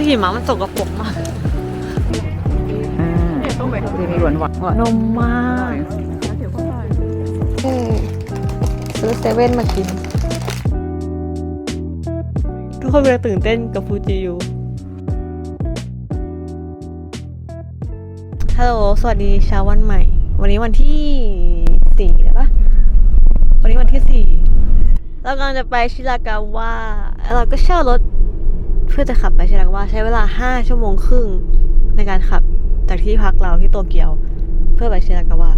คือหิมะมันสกปรกมากต้องไปจะมีหวานหวานนมมากซื้อเซเว่นมากิน ทุกคนเวลาตื่นเต้นกับฟูจิยูฮัลโหล สวัสดีเช้าวันใหม่ วันนี้วันที่สี่เลยปะวันนี้วันที่สี่เรากำลังจะไปชิรากาวะแล้วเราก็เช่ารถ เพื่อจะขับไปชิรากาวะใช้เวลาห้าชั่วโมงครึ่งในการขับจากที่พักเราที่โตเกียว เพื่อไปชิรากาวะ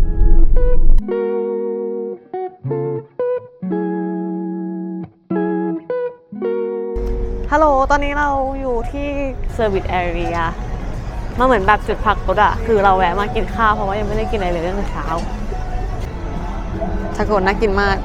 ฮัลโหล ตอนนี้เราอยู่ที่เซอร์วิสแอเรียมาเหมือนแบบจุดพักรถอะคือเราแวะมากินข้าวเพราะว่ายังไม่ได้กินอะไรเลยตั้งแต่เช้าทาโกะน่ากินมาก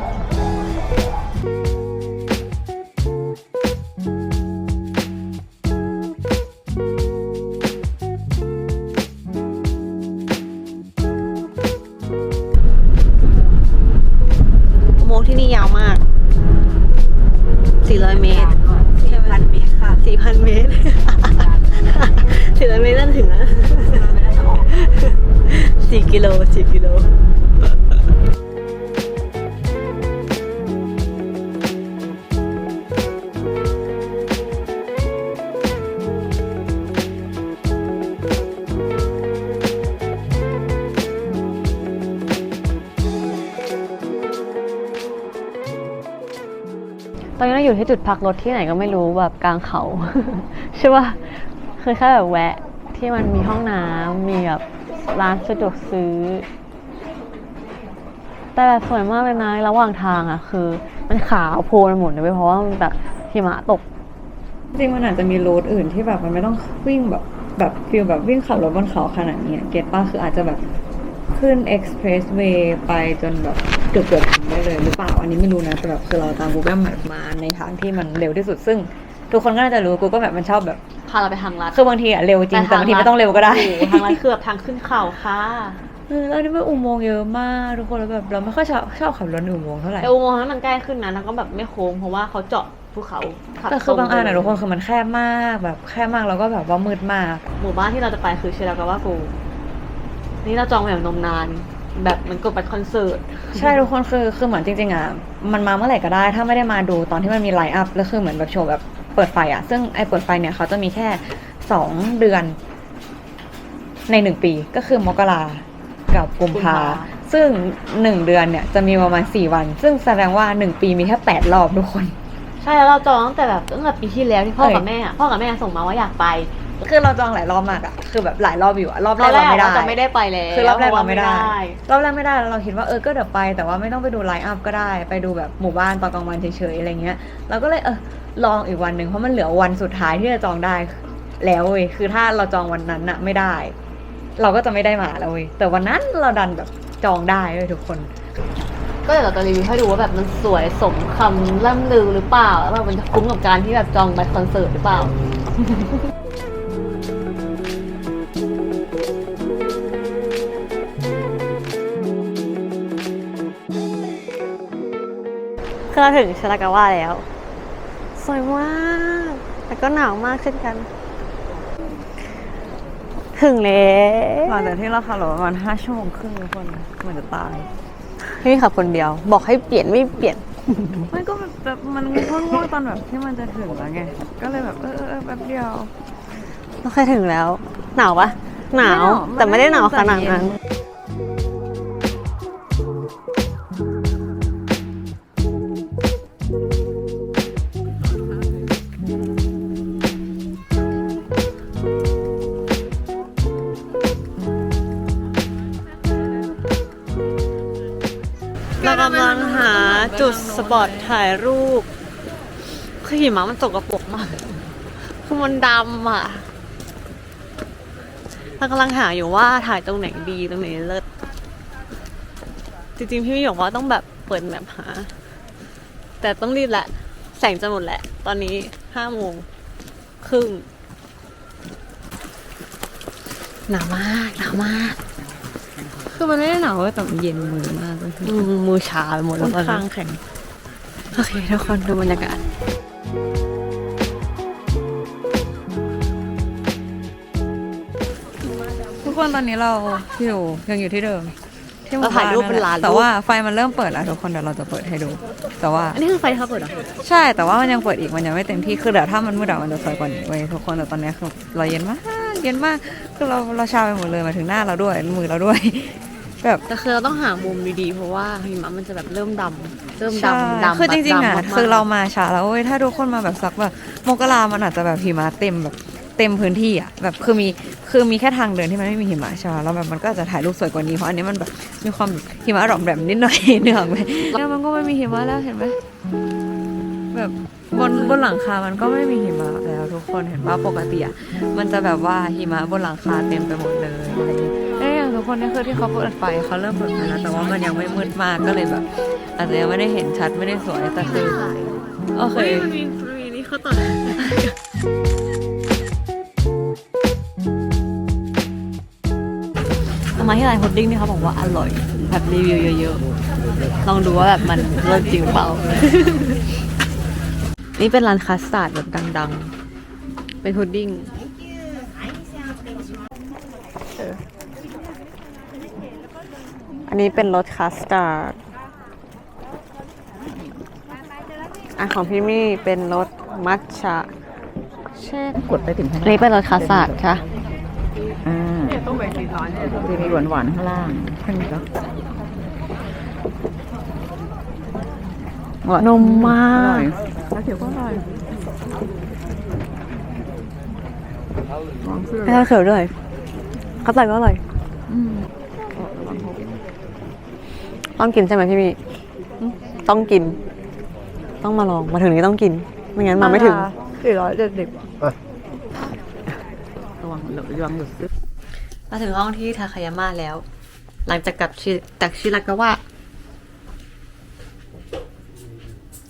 กิโล4กิโลตอนนี้เราอยู่ที่จุดพักรถที่ไหนก็ไม่รู้แบบกลางเขา ใช่ป่ะเคยแค่แบบแวะที่มันมีห้องน้ำมีแบบ ร้านสะดวกซื้อ แต่แบบสวยมากเลยนะระหว่างทางอะคือ มันขาวโพลนหมดเลยเว้ยเพราะว่ามันแบบหิมะตก จริงมันอาจจะมีรูทอื่นที่แบบมันไม่ต้องวิ่งแบบแบบฟิลแบบวิ่งขับรถบนเขาขนาดนี้เก็ตป้าคืออาจจะแบบขึ้นเอ็กซ์เพรสเวย์ไปจนแบบเกือบเกือบถึงได้เลยหรือเปล่า อันนี้ไม่รู้นะ แต่แบบคือเราตาม Google Map มาในทางที่มันเร็วที่สุดซึ่ง ทุกคนก็น่าจะรู้ Google Map มันชอบแบบ พาเราไปทางลัดคือบางทีอะเร็วจริงแต่บางทีไม่ต้องเร็วก็ได้โอ้โหทางลัดคือแบบทางขึ้นเขาค่ะเออแล้วนี่เป็นอุโมงค์เยอะมากทุกคนแล้วแบบเราไม่ค่อยชอบชอบขับรถในอุโมงค์เท่าไหร่แต่อุโมงค์นั้นมันใกล้ขึ้นนะแล้วก็แบบไม่โค้งเพราะว่าเขาเจาะภูเขาขัแต่คือบางอันตรอะเลยทุกคนคือมันแคบมากแบบแคบมากแล้วก็แบบว่ามืดมาก หมู่บ้านที่เราจะไปคือเชรากาวะกูนี่เราจองมาอย่างนมนาน แบบเหมันกดบัตรคอนเสิร์ตใช่ทุกคนคือคือเหมือนจริงๆอะมันมาเมื่อไหร่ก็ได้ ถ้าไม่ได้มาดูตอนที่มันมีไลน์อัพแล้วคือเหมือนแบบโชว์แบบ เปิดไฟอะซึ่งไอ้เปิดไฟเนี่ยเขาจะมีแค่สองเดือนในหนึ่งปีก็คือมกรากับกุมภากุมภาซึ่งหนึ่งเดือนเนี่ยจะมีประมาณสี่วัน ซึ่งแสดงว่าหนึ่งปีมีแค่แปดรอบทุกคน ใช่แล้วเราจองตั้งแต่แบบตั้งแต่ปีที่แล้วที่พ่อเอ้ยกับแม่อะพ่อกับแม่ส่งมาว่าอยากไป คือเราจองหลายรอบมากอะคือแบบหลายรอบอยู่อะรอบแรรอกบแรเรากไม่ได้เราจะไม่ได้ไปแล้วคือรอบแรกเราไม่ได้พะว่รอบแรกไม่ได้แล้วเราคิดว่าเออก็เดี๋ยวไป แต่ว่าไม่ต้องไปดูไลน์อัพก็ได้ ไปดูแบบหมู่บ้านตอนกลางวันเฉยๆอะไรเงี้ยเราก็เลยเออ ลองอีกวันหนึ่งเพราะมันเหลือวันสุดท้ายที่จะจองได้ แล้วเว้ยคือถ้าเราจองวันนั้นอะไม่ได้ เราก็จะไม่ได้มาแล้วเว้ยแต่วันนั้นเราดันแบบจองได้เว้ยทุกคน ก็เดี๋ยวเราจะรีวิวให้ดูว่าแบบมันสวยสมคำล่ำลือหรือเปล่าแล้วแบบมันจะคุ้มกับการที่แบบจองบัตรคอนเสิร์ตหรือเปล่าคือเราถึงชารากาวะแล้ว สวยมาก แต่ก็หนาวมากเช่นกัน ถึงแล้วหลังจากที่เราขับรถประมาณห้าชั่วโมงครึ่งทุกคนเหมือนจะตายพี่ขับคนเดียว บอกให้เปลี่ยนไม่เปลี่ยนมันก็แบบแบบมันง่วงๆตอนแบบที่มันจะถึงแล้วไง ก็เลยแบบเออเออเออแป๊บเดียวเราเคยถึงแล้ว หนาวปะหนาวไม่หนาวแต่ไม่ได้หนาวมันไม่ขนาดนั้น จุดสปอตถ่ายรูป คือหิมะมันตกกระปกมากคือมันดำอะเรากำลังหาอยู่ว่าถ่ายตรงไหนดีตรงไหนเลิศจริงๆพี่พี่บอกว่าต้องแบบเปิดแมปหา แต่ต้องรีบแหละ แสงจะหมดแหละ ตอนนี้ห้าโมงครึ่งหนาวมากหนาวมาก คือมันไม่ได้หนาวเว้ยแต่มันเย็นมือมากเลยอืมมือชาไปหมดแล้วตอนข้านี้งแข็งโอเคทุกคนดูบรรยากาศคนตอนนี้เราอยู่ยังอยู่ที่เดิมที่หเรามู่ถ่ายรูปบ้เป็นร้านแต่ว่าไฟมันเริ่มเปิดแล้วทุกคนเดี๋ยวเราจะเปิดให้ดู แต่ว่าอันนี้คือไฟที่เขาเปิดเหรอใช่แต่ว่ามันยังเปิดอีกมันยังไม่เต็มที่คือเดี๋ยวถ้ามันมืดอะมันจะสวยกว่านี้เว้ยทุกคนแต่ตอนนี้คือเราเย็นมากเย็นมากคือเราเราชาไปหมดเลยหมายถึงหน้าเราด้วยมือเราด้วย แบบ แต่คือเราต้องหามุมดีๆ เพราะว่าหิมะมันจะแบบเริ่มดำเริ่มใช่ดำดำคือจริงๆอะแบบดำมกๆคือเรามาช้าแล้วเว้ยถ้าทุกคนมาแบบสักแบบมกรามันอาจจะแบบหิมะเต็มแบบเต็มพื้นที่อะแบบคือมีคือมีแค่ทางเดินที่มันไม่มีหิมะใช่ไหมแล้วแบบมันก็อาจจะถ่ายรูปสวยกว่านี้เพราะอันนี้มันแบบมีความแบบหิมะหล่อมแหลมนิดหน่อย เนื้ออกไหมแล้วมันก็ไม่มีหิมะแล้วเห็นไหมแบบบนบนหลังคา มันก็ไม่มีหิมะแล้วทุกคนเห็นว่าปกติอะมันจะแบบว่าหิมะบนหลังคาเต็มไปหมดเลยอะไรอย่างเงี้ยเอ้ยอย่าง ทุกคนนี่คือที่เขาเปิดไฟเขาเริ่มเปิดไฟแล้วแต่ว่ามันยังไม่มืดมากก็เลยแบบ อาจจะยังไม่ได้เห็นชัดไม่ได้สวยแต่คือโอเคมันมีมีนี่เขาต่อมาที่ร้านพุดดิ้งนี่เขาบอกว่าอร่อยแบบรีวิวเยอะๆ ลองดูว่าแบบมันเลิศจริงเปล่า นี่เป็นร้านคัสตาร์ดแบบดังๆ เป็นพุดดิ้งเอออั นนี้เป็นรสคัสตาร์ดอะของพี่มี่เป็นรสมัทฉะเช่กดไปถึงข้างอันนี้เป็นรสคัสตาร์ดค่ะ อ่าจะมีหวานหวานๆข้างล่างขึ้นก็นมมาอกร่อยแล้วเขียวก็อร่อยลองซื้อให้เราเขียวด้วยคัสตาร์ดก็อร่อยอืม ต้องกินใช่ไหมพี่มี่ต้องกิน ต้องมาลองมาถึงนี้ต้องกิน ไม่งั้นมาไม่ถึงสี่ร้อยเจ็ดสิบระวังหลุดระวังหลุดซึมาถึงห้องที่ทาคายาม่าแล้ว หลังจากกลับชิจากชิรากาวะ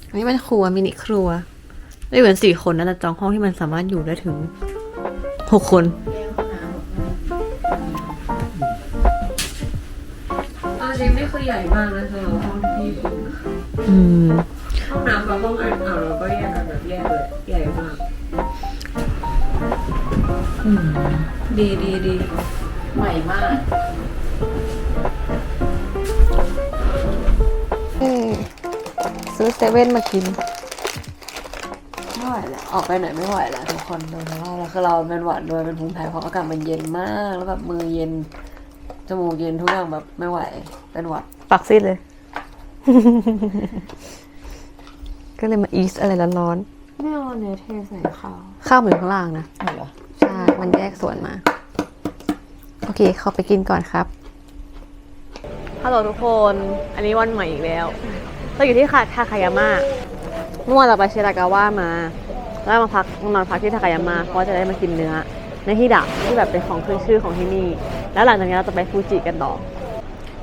อันนี้เป็นครัวมินิครัวได้เหมือนสี่คนนะแต่จองห้องที่มันสามารถอยู่ได้ถึงหกคน ใหญ่มากนะสำหรับห้องที่อืม ห้องน้ำกับห้องอ่างอ่าวเราก็แยกกันแบบแยกเลยใหญ่มากดีดีดีใหม่มากซื้อเซเว่นมากิน ไม่ไหวแล้ว ออกไปไหนไม่ไหวแล้วทุกคนโดยเฉพาะเราคือเราเป็นหวัดด้วยเป็นภูมิแพ้เพราะอากาศมันเย็นมาก แล้วแบบมือเย็น จมูกเย็นทุกอย่างแบบไม่ไหว เป็นหวัด ปักซีดเลย ก็เลยมาอีสอะไรร้อนไม่เอาเนื้อเทใส่ข้าวๆข้าวมันอยู่ข้างล่างนะเหรอใช่ มันแยกส่วนมา โอเค เข้าไปกินก่อนครับ ฮัลโหลทุกคน อันนี้วันใหม่อีกแล้ว เราอยู่ที่คาทาคายาม่าเมื่อวานเราไปชิรากาวะมา แล้วมาพักมานอนพักที่ทาคายาม่าเพราะว่าจะได้มากินเนื้อ ในที่ดับที่แบบเป็นของขึ้นชื่อของที่นี่ แล้วหลังจากนี้เราจะไปฟูจิกันต่อ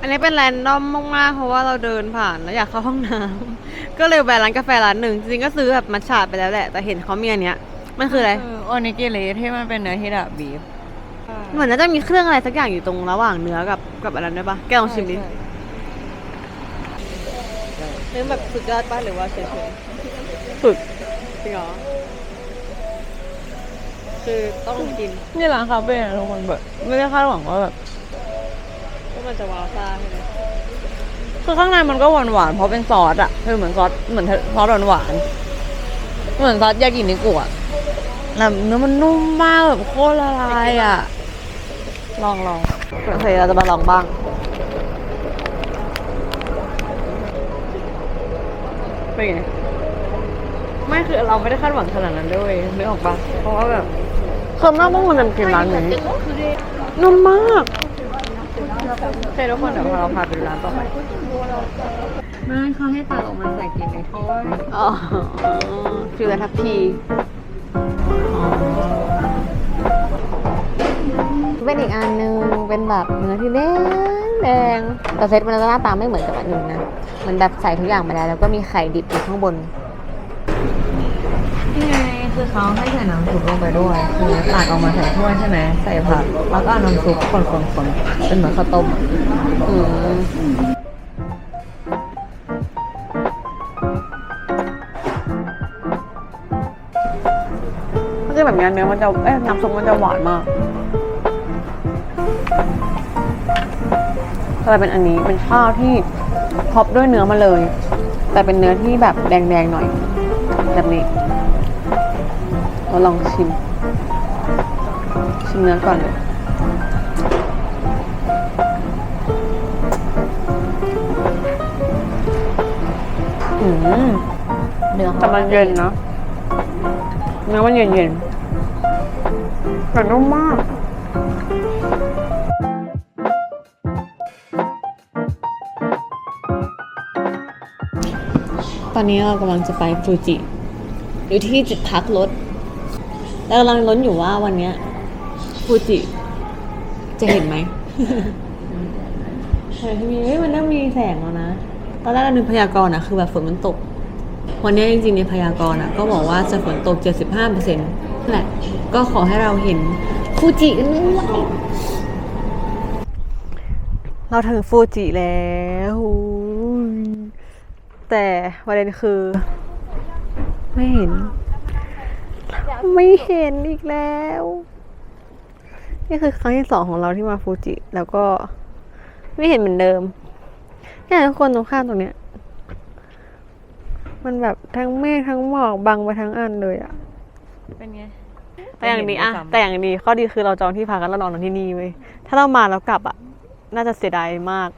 อันนี้เป็นแรนดอมมากๆ เพราะว่าเราเดินผ่านแล้วอยากเข้าห้องน้ำ ก็เลยแวะร้านกาแฟร้านหนึ่งจริงๆก็ซื้อแบบมัทฉะไปแล้วแหละ แต่เห็นเขามีอันเนี้ย มันคืออะไร คือโอนิกิริที่มันเป็นเนื้อฮิดะบีฟเหมือนน่าจะมีเครื่องอะไรสักอย่างอยู่ตรงระหว่างเนื้อกับกับอะไรด้วยปะแกลองชิมดิเนื้อแบบสุดยอดปะหรือว่าเฉยๆสุดจริงเหรอ คือต้องกิน นี่ร้านคาเฟ่นะทุกคนแบบไม่ได้คาดหวังว่าแบบก็ มันจะวาวซ่าใช่ไหมคือข้างในมันก็หวานหวานๆเพราะเป็นซอสอะคือเหมือนซอสเหมือนซอสหวานหวานๆเหมือนซอสยากินิกุอะแบบเนื้อมันนุ่มมากแบบโคตรละลายอะลองลองโอเคเราจะมาลองบ้างเป็นไงไม่คือเราไม่ได้คาดหวังขนาดนั้นด้วยนึกออกปะเพราะว่าแบบส่วนมากพวกมันจะกินร้านนี้นุ่มมาก โอเคทุกคนเดี๋ยวพอเราพาไปดูร้านต่อไปไม่เขาให้ตัดออกมาใส่กินในถ้วยอ๋อฟิลและทัพพีเป็นอีกอันนึงเป็นแบบเนื้อที่แดงแดงแต่เซตมันหน้าตาไม่เหมือนกับอันอื่นนะมันแบบใส่ทุกอย่างไปแล้วแล้วก็มีไข่ดิบอยู่ข้างบน คือเขาให้ใส่น้ำซุปลงไปด้วยคือตักออกมาใส่ถ้วยใช่ไหมใส่ผักแล้วก็เอาน้ำซุปคนๆๆเป็นเหมือนข้าวต้มอืมมันจะแบบนี้เนื้อมันจะเอ้ยน้ำซุปมันจะหวานมากก็เลยเป็นอันนี้เป็นข้าวที่ท็อปด้วยเนื้อมาเลย แต่เป็นเนื้อที่แบบแดงๆหน่อยแบบนี้ เราลองชิม ชิมเนื้อก่อนเลยอืมเนื้อแต่มันเย็นนะเนื้อมันเย็นเย็นๆแต่นุ่มมากตอนนี้เรากำลังจะไปฟูจิ อยู่ที่จุดพักรถ แล้วกำลังล้นอยู่ว่าวันเนี้ยฟูจิ จะเห็นไหมเห็นที่มีเฮ้ยมันเริ่มมีแสงแล้วนะ ตอนแรกเรานึกพยากรณ์อะคือแบบฝนมันตก วันนี้จริงๆในพยากรณ์อะก็บอกว่าจะฝนตก 75เปอร์เซ็นต์แหละก็ขอให้เราเห็นฟูจิกันด้วยเราถึงฟูจิแล้วอุ๊ยแต่ประเด็นคือ ไม่เห็น ไม่เห็นอีกแล้ว นี่คือครั้งที่สองของเราที่มาฟูจิ แล้วก็ไม่เห็นเหมือนเดิมเนี่ยทุกคนตรงข้ามตรงเนี้ย มันแบบทั้งเมฆทั้งหมอกบังไปทั้งอันเลยอะเป็นไง แต่อย่างดีอะแต่อย่างดีข้อดีคือเราจองที่พักกันแล้วนอนที่นี่เว้ยถ้าเรามาแล้วกลับอะน่าจะเสียดายมาก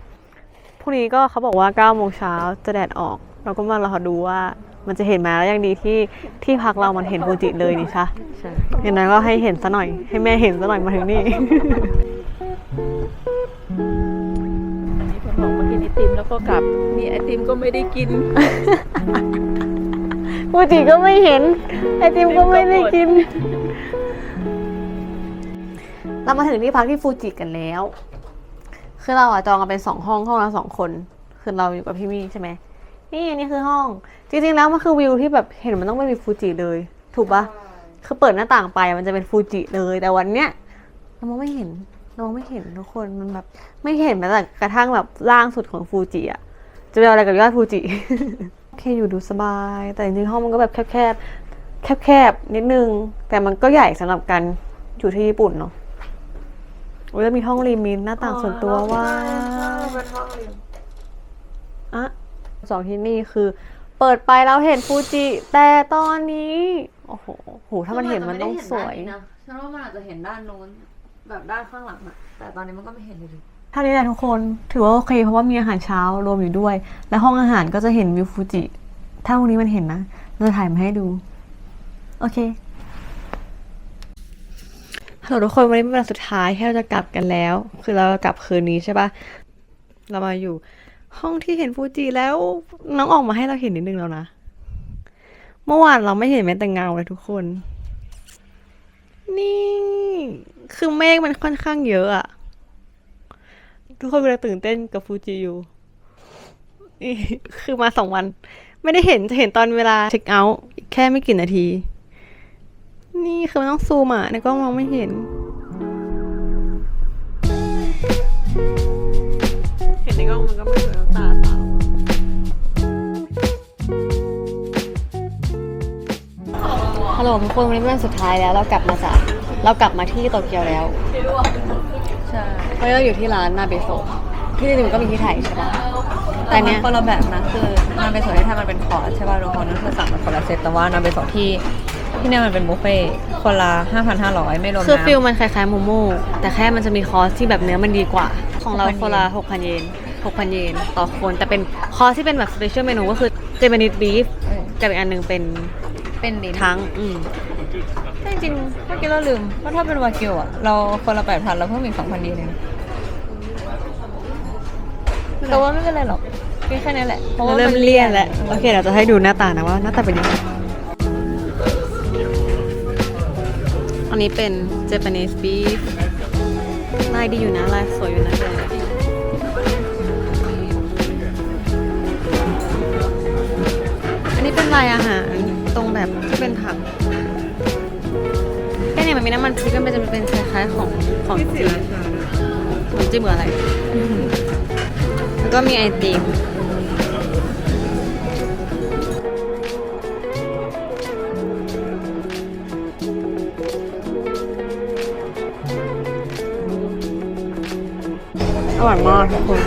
พรุ่งนี้ก็เขาบอกว่า9โมงเช้าจะแดดออก เราก็มารอดูว่า มันจะเห็นไหมแล้วยังดีที่ที่พักเรามันเห็นฟูจิเลยนี่ใช่ใช่อย่างนั้นก็ให้เห็นซะหน่อย ให้แม่เห็นซะหน่อยมาถึงนี่มีคนบอกมากินไอติมแล้วก็กลับมีไอติมก็ไม่ได้กินฟูจิก็ไม่เห็น ไอติมก็ไม่ได้กิน เรามาถึงที่พักที่ฟูจิกันแล้ว คือเราอะจองกันเป็นสองห้องห้องละสองคน คือเราอยู่กับพี่มี่ใช่ไหม นี่อันนี้คือห้อง จริงๆแล้วมันคือวิวที่แบบเห็นมันต้องไม่มีฟูจิเลย ถูกปะคือเปิดหน้าต่างไปมันจะเป็นฟูจิเลย แต่วันเนี้ยเรามองไม่เห็นเรามองไม่เห็นทุกคนมันแบบไม่เห็นแม้แต่กระทั่งแบบล่างสุดของฟูจิอะจะเป็นอะไรกับยอดฟูจิโอเคอยู่ดูสบาย แต่จริงๆห้องมันก็แบบแคบๆแคบๆนิดนึง แต่มันก็ใหญ่สำหรับการอยู่ที่ญี่ปุ่นเนาะโอ้ยแล้วมีห้องริมมีหน้าต่างส่วนตัวว่าเป็นห้องเรียนอะ สองที่นี่คือ เปิดไปแล้วเห็นฟูจิแต่ตอนนี้ โอ้โหโหถ้ามันเห็นมันต้องสวยฉันว่ามันอาจจะเห็นด้านโน้นแบบด้านข้างหลังอะแต่ตอนนี้มันก็ไม่เห็นเลยดิเท่านี้แหละทุกคนถือว่าโอเค เพราะว่ามีอาหารเช้ารวมอยู่ด้วย และห้องอาหารก็จะเห็นวิวฟูจิ ถ้าวันนี้มันเห็นนะเราจะถ่ายมาให้ดู โอเคฮัลโหลทุกคนวันนี้เป็นวันสุดท้ายที่เราจะกลับกันแล้ว คือเราจะกลับคืนนี้ใช่ปะเรามาอยู่ ห้องที่เห็นฟูจิแล้วน้องออกมาให้เราเห็นนิดนึงแล้วนะ เมื่อวานเราไม่เห็นแม้แต่เงาเลยทุกคน นี่ คือเมฆมันค่อนข้างเยอะอะทุกคนกำลังตื่นเต้นกับฟูจิอยู่นี่คือมาสองวัน ไม่ได้เห็นจะเห็นตอนเวลาเช็คเอาท์แค่ไม่กี่นาที นี่คือมันต้องซูมอะในกล้องมองไม่เห็นเห็น ในกล้องมันก็ไม่สวยตาเปล่าฮัลโหลทุกคนวันนี้เป็นวันสุดท้ายแล้ว เรากลับมาจากเรากลับมาที่โตเกียวแล้วใช่เพราะเราอยู่ที่ร้านนาเบโซะที่จริงๆมันก็มีที่ไทยใช่ปะแต่เนี้ยคนละแบบนะคือนาเบโซะที่ไทยมันเป็นคอร์สใช่ป่ะทุกคนนั่นคือสั่งเป็นคนละเซตแต่ว่านาเบโซะที่ที่เนี่ยมันเป็นบุฟเฟ่ต์คนละ5,500 ไม่รวมคือน้ำฟิลมันคล้ายๆโมโม่แต่แค่มันจะมีคอร์สที่แบบเนื้อมันดีกว่า ของเรา6,000 คนละ6,000 เยน 6,000 เยนต่อคน แต่เป็นคอร์สที่เป็นแบบสเปเชียลเมนูก็คือเจแปนิสบีฟเออกับอีกอันหนึ่งเป็นเป็นลิ้นทั้งอืมจริงๆเมื่อกี้เราลืมว่าถ้าเป็นวากิวอะ เราคนละ8,000แล้วเพิ่มอีก2,000เยนเองแต่ว่าไม่เป็นไรหรอกกินแค่นี้แหละพาะว่าเริ่มนเลี่ยนแล้วโอเคเราจะให้ดูหน้าตานะว่าหน้าตาเป็นยังไงอันนี้เป็น Japanese beef ลายดีอยู่นะลายสวยอยู่นะอันนี้ เป็นลายอาหารตรงแบบที่เป็นผักแค่เนี่ยมันมีน้ำมันพริกมันจะเป็นคล้ายๆของของจีนขนมจิ้มกับอะไรแล้วก็มีไอติมอร่อยมากทุกคน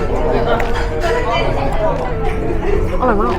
อร่อยมาก